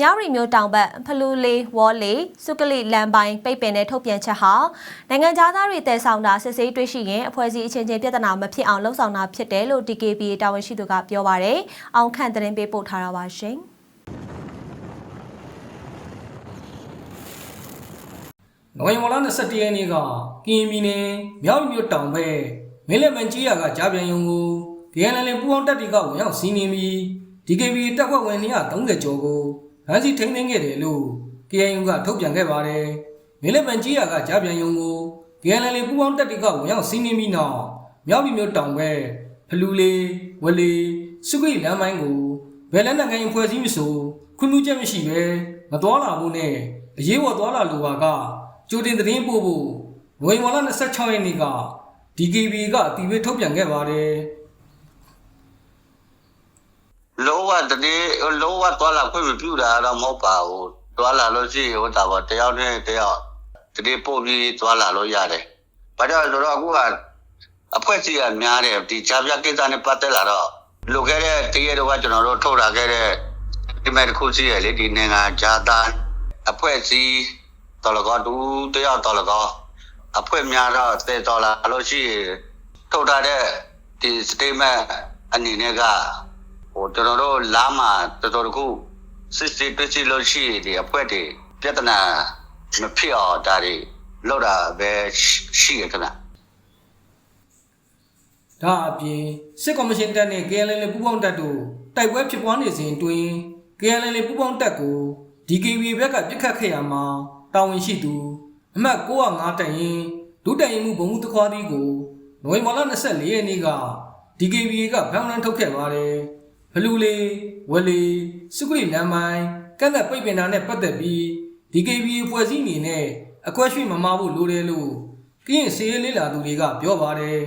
မြောက်ရီမျိုးတောင်ဘက်ဖလူလေးဝေါ်လီစုကလိလမ်းပိုင်းပိတ်ပင်တဲ့ထုတ်ပြန်ချက်ဟာနိုင်ငံသားတွေတည်ဆောင်တာစစ်ဆေးတွေ့ရှိရင်အဖွဲ့အစည်းအချင်းချင်းပြဿနာမဖြစ်အောင်လှုံ့ဆော်တာဖြစ်တယ်လို့ DKB တာဝန်ရှိသူကပြောပါရယ်။အောင်ခန့်သတင်းပေးပို့ထားတာပါရှင်။နိုဝင်ဘာလ21ရက်နေ့ကကရင်ပြည်နယ်မြောက်မြို့တောင်ဘက်မင်းလက်မန်ကြီးရကကြားပြန်ယုံကို DNL ပူပေါင်းတပ်တွေကဝင်ရောက်စီးနင်းပြီး DKB တပ်ဖွဲ့ဝင်230ကျော်ကို ဖမ်းဆီးထိန်းသိမ်းခဲ့တယ်လို့ KNU ကထုတ်ပြန်ခဲ့ပါတယ်။မင်းလက်မန်ကြီးရကကြားပြန်ယုံကို DNL ပူပေါင်းတပ်တွေကဝင်ရောက်စီးနင်းပြီးနောက်မြောက်မြို့တောင်ဘက်ဖလူလေးဝလီစုခိလမ်းမိုင်းကိုဘယ်လက်နက်ကိုင်ဖွဲ့စည်းမဆိုခွင့်ပြုချက်မရှိဘဲမတော်လာမှုနဲ့အရေးပေါ်တော်လာလိုပါကကြိုတင်သတင်းပို့ဖို့ငွေမော်လာ26ရက်နေ့က DKB ကအတီးဝေးထုတ်ပြန်ခဲ့ပါတယ် လောကတည်းလောကသွားလာခွင့်မပြုတာတော့မဟုတ်ပါဘူးသွားလာလို့ရှိရင်ဟိုတာပေါ့တယောက်နဲ့တယောက်တတိပို့ပြီးသွားလာလို့ရတယ်ဘာကြောင့်လဲဆိုတော့အခုကအဖွဲ့အစည်းကများတယ်ဒီဂျာပြကိစ္စနဲ့ပတ်သက်လာတော့လိုခဲ့တဲ့တရက်တော့ကကျွန်တော်တို့ထုတ်လာခဲ့တဲ့ဒီမဲ့တစ်ခုရှိရလေဒီနိုင်ငံဂျာတာအဖွဲ့အစည်းတော်လကောတူတယောက်တော်လကောအဖွဲ့များတော့တေတော်လာလို့ရှိရင်ထုတ်ထားတဲ့ဒီ statement အနေနဲ့က ဟိုကျွန်တော်တို့လာမှာတော်တော်တခုစစ်စစ်တွေ့ရှိလို့ရှိရင်ဒီအဖွဲ့တွေပြဿနာမဖြစ်အောင်ဒါတွေလောက်တာပဲရှိရခဏဒါအပြင်စစ်ကော်မရှင်တပ်နဲ့ KNL ပူးပေါင်းတပ်တို့တိုက်ပွဲဖြစ်ပွားနေစဉ်အတွင်း KNL ပူးပေါင်းတပ်ကို DKB ဘက်ကပြစ်ခတ်ခဲ့ရမှာတာဝန်ရှိသူအမှတ်905တိုင်ရင်ဒုတိုင်ရင်မှုဘုံမှုတစ်ခွားသီးကိုနိုဝင်ဘာလ24ရက်နေ့က DKB ကဗန်လန်ထုတ်ခဲ့ပါတယ် ဘလူလေးဝလီစုကရိလမ်းမိုင်းကန့်သက်ပိတ်ပင်တာနဲ့ပတ်သက်ပြီး DKB ဖွဲ့စည်းအနေနဲ့အကွက်ရွှေ့မမဖို့လိုတယ်လို့ကရင်စေးလေးလာသူတွေကပြောပါတယ်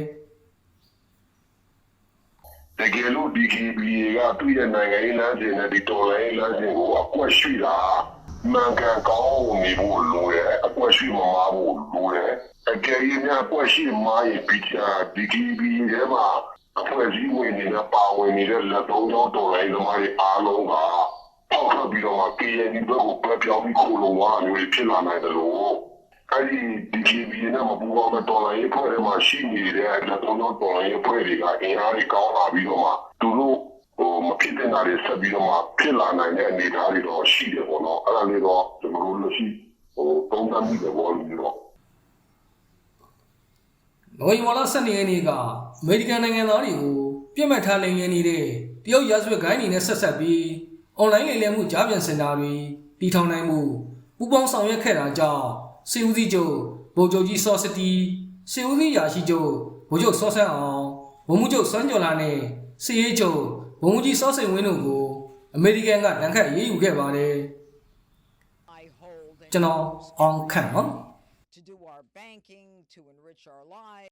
တကယ်လို့ DKB ကသူ့ရဲ့နိုင်ငံရေးလမ်းစဉ်နဲ့ဒီတော်လိုင်းလမ်းစဉ်ကိုအကွက်ရှိတာမှန်ကန်ကောင်းနေဖို့လိုတယ်အကွက်ရှိမမဖို့လိုတယ်အကယ်၍များအကွက်ရှိမရဲ့ပြီးချာ DKB ထဲမှာ အဖွဲ့အစည်းဝင်နေတဲ့ပါဝင်နေတဲ့လက်သုံးချောင်းတော်လိုင်းသမားတွေအားလုံးကပေါက်ထွက်ပြီးတော့ KNU ဘက်ကိုပြပြောင်းပြီးခိုးလုံသွားမျိုးတွေဖြစ်လာနိုင်တယ်လို့အဲ့ဒီ DKB နဲ့မပူပေါင်းတဲ့တော်လိုင်းရေးဖွဲ့တွေမှာရှိနေတဲ့လက်တော်တော်တော်လိုင်းရေးဖွဲ့တွေကအင်အားတွေကောင်းလာပြီးတော့မှသူတို့ဟိုမဖြစ်တဲ့နာတွေဆက်ပြီးတော့မှဖြစ်လာနိုင်တဲ့အနေအထားတွေတော့ရှိတယ်ပေါ့နော်အဲ့ဒါလေးတော့ကျွန်တော်တို့လက်ရှိဟိုသုံးသပ်မိတယ်ပေါ့လို့တော့ နိုဝင်ဘာလ12ရက်နေ့ကအမေရိကန်နိုင်ငံသားတွေကိုပြစ်မှတ်ထားလိမ်လည်နေတဲ့တရုတ်ရာဇဝတ်ဂိုင်းတွေနဲ့ဆက်ဆက်ပြီးအွန်လိုင်းလိမ်လည်မှုကြားပြန်စင်တာတွေတည်ထောင်နိုင်မှုပူးပေါင်းဆောင်ရွက်ခဲ့တာကြောင့်စေဦးစီးချုပ်ဗိုလ်ချုပ်ကြီးစောစတီစေဦးစီးရာရှိချုပ်ဗိုလ်ချုပ်စောဆန်းအောင်ဗိုလ်မှူးချုပ်စွမ်းကျော်လာနဲ့စီရေးချုပ်ဗိုလ်မှူးကြီးစောစိန်ဝင်းတို့ကိုအမေရိကန်ကတန်ခတ်ရေးယူခဲ့ပါတယ် I hold and ကျွန်တော်အောင်ခန့်ပါ to do our banking, to enrich our lives.